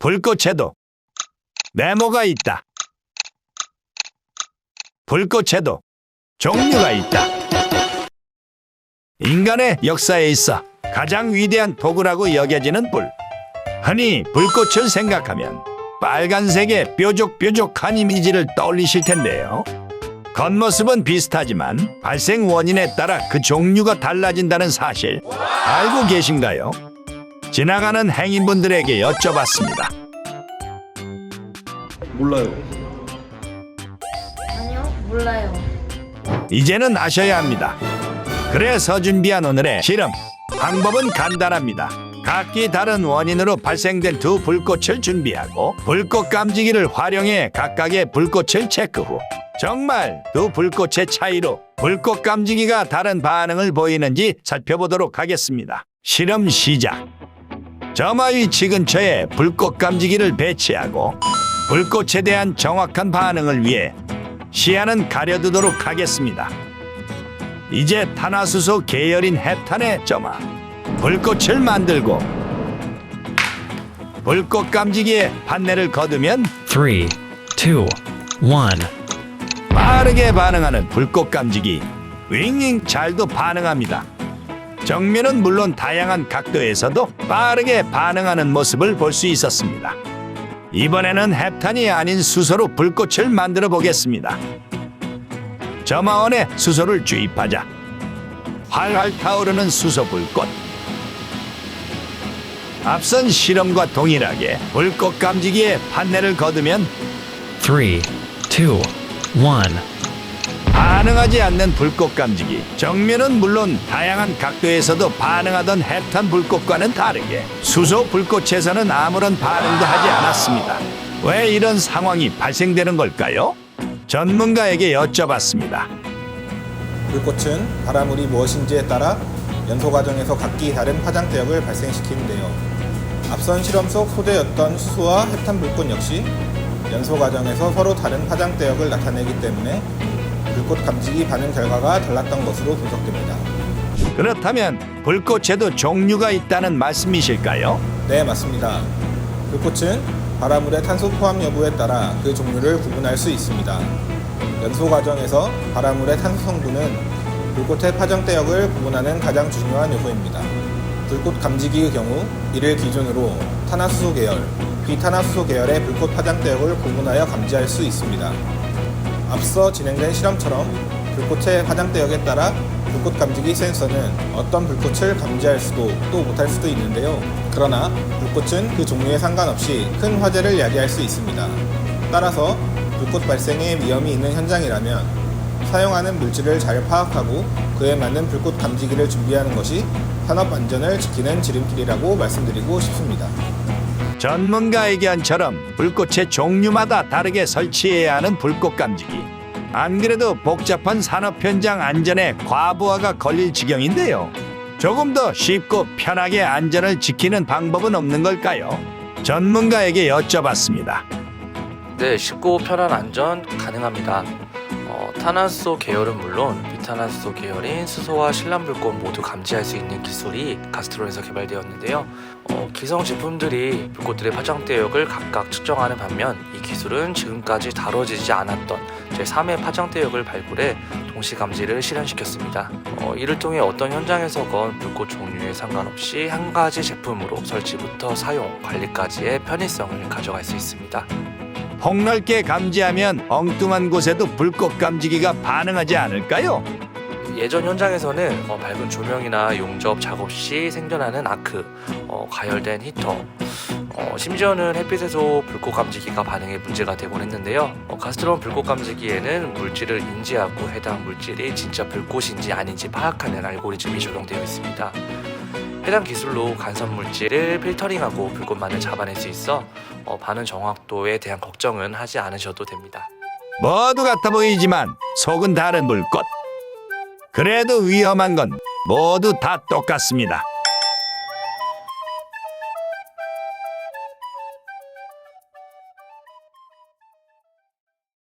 불꽃에도 네모가 있다. 불꽃에도 종류가 있다. 인간의 역사에 있어 가장 위대한 도구라고 여겨지는 불. 흔히 불꽃을 생각하면 빨간색의 뾰족뾰족한 이미지를 떠올리실 텐데요. 겉모습은 비슷하지만 발생 원인에 따라 그 종류가 달라진다는 사실 알고 계신가요? 지나가는 행인분들에게 여쭤봤습니다. 몰라요. 아니요, 몰라요. 이제는 아셔야 합니다. 그래서 준비한 오늘의 실험 방법은 간단합니다. 각기 다른 원인으로 발생된 두 불꽃을 준비하고 불꽃 감지기를 활용해 각각의 불꽃을 체크 후 정말 두 불꽃의 차이로 불꽃 감지기가 다른 반응을 보이는지 살펴보도록 하겠습니다. 실험 시작. 점화 위치 근처에 불꽃 감지기를 배치하고 불꽃에 대한 정확한 반응을 위해 시야는 가려두도록 하겠습니다. 이제 탄화수소 계열인 헤탄의 점화 불꽃을 만들고 불꽃 감지기에 판넬을 거두면 three, two, one. 빠르게 반응하는 불꽃 감지기 윙윙 잘도 반응합니다. 정면은 물론 다양한 각도에서도 빠르게 반응하는 모습을 볼 수 있었습니다. 이번에는 햅탄이 아닌 수소로 불꽃을 만들어 보겠습니다. 점화원에 수소를 주입하자 활활 타오르는 수소 불꽃. 앞선 실험과 동일하게 불꽃 감지기에 판넬을 거두면 Three, two, one. 반응하지 않는 불꽃 감지기. 정면은 물론 다양한 각도에서도 반응하던 햅탄 불꽃과는 다르게 수소 불꽃에서는 아무런 반응도 하지 않았습니다. 왜 이런 상황이 발생되는 걸까요? 전문가에게 여쭤봤습니다. 불꽃은 바람물이 무엇인지에 따라 연소 과정에서 각기 다른 파장 대역을 발생시키는데요. 앞선 실험 속 소재였던 수소와 햅탄 불꽃 역시 연소 과정에서 서로 다른 파장 대역을 나타내기 때문에 불꽃 감지기 반응 결과가 달랐던 것으로 분석됩니다. 그렇다면 불꽃에도 종류가 있다는 말씀이실까요? 네, 맞습니다. 불꽃은 바람물의 탄소 포함 여부에 따라 그 종류를 구분할 수 있습니다. 연소 과정에서 바람물의 탄소 성분은 불꽃의 파장 대역을 구분하는 가장 중요한 요소입니다. 불꽃 감지기의 경우 이를 기준으로 탄화수소 계열, 비탄화수소 계열의 불꽃 파장 대역을 구분하여 감지할 수 있습니다. 앞서 진행된 실험처럼 불꽃의 파장 대역에 따라 불꽃 감지기 센서는 어떤 불꽃을 감지할 수도 또 못할 수도 있는데요. 그러나 불꽃은 그 종류에 상관없이 큰 화재를 야기할 수 있습니다. 따라서 불꽃 발생의 위험이 있는 현장이라면 사용하는 물질을 잘 파악하고 그에 맞는 불꽃 감지기를 준비하는 것이 산업 안전을 지키는 지름길이라고 말씀드리고 싶습니다. 전문가 의견처럼 불꽃의 종류마다 다르게 설치해야 하는 불꽃 감지기. 안 그래도 복잡한 산업 현장 안전에 과부하가 걸릴 지경인데요. 조금 더 쉽고 편하게 안전을 지키는 방법은 없는 걸까요? 전문가에게 여쭤봤습니다. 네, 쉽고 편한 안전 가능합니다. 어, 탄화수소 계열은 물론 비탄화수소 계열인 수소와 신란불꽃 모두 감지할 수 있는 기술이 가스트론에서 개발되었는데요. 어, 기성 제품들이 불꽃들의 파장 대역을 각각 측정하는 반면 이 기술은 지금까지 다뤄지지 않았던 제3의 파장 대역을 발굴해 동시 감지를 실현시켰습니다. 어, 이를 통해 어떤 현장에서건 불꽃 종류에 상관없이 한 가지 제품으로 설치부터 사용, 관리까지의 편의성을 가져갈 수 있습니다. 폭넓게 감지하면 엉뚱한 곳에도 불꽃 감지기가 반응하지 않을까요? 예전 현장에서는 어, 밝은 조명이나 용접 작업 시 생겨나는 아크, 어, 가열된 히터, 어, 심지어는 햇빛에서 불꽃 감지기가 반응에 문제가 되곤 했는데요. 어, 가스트론 불꽃 감지기에는 물질을 인지하고 해당 물질이 진짜 불꽃인지 아닌지 파악하는 알고리즘이 적용되어 있습니다. 해당 기술로 간섭 물질을 필터링하고 불꽃만을 잡아낼 수 있어 어, 반응 정확도에 대한 걱정은 하지 않으셔도 됩니다. 모두 같아 보이지만 속은 다른 불꽃. 그래도 위험한 건 모두 다 똑같습니다.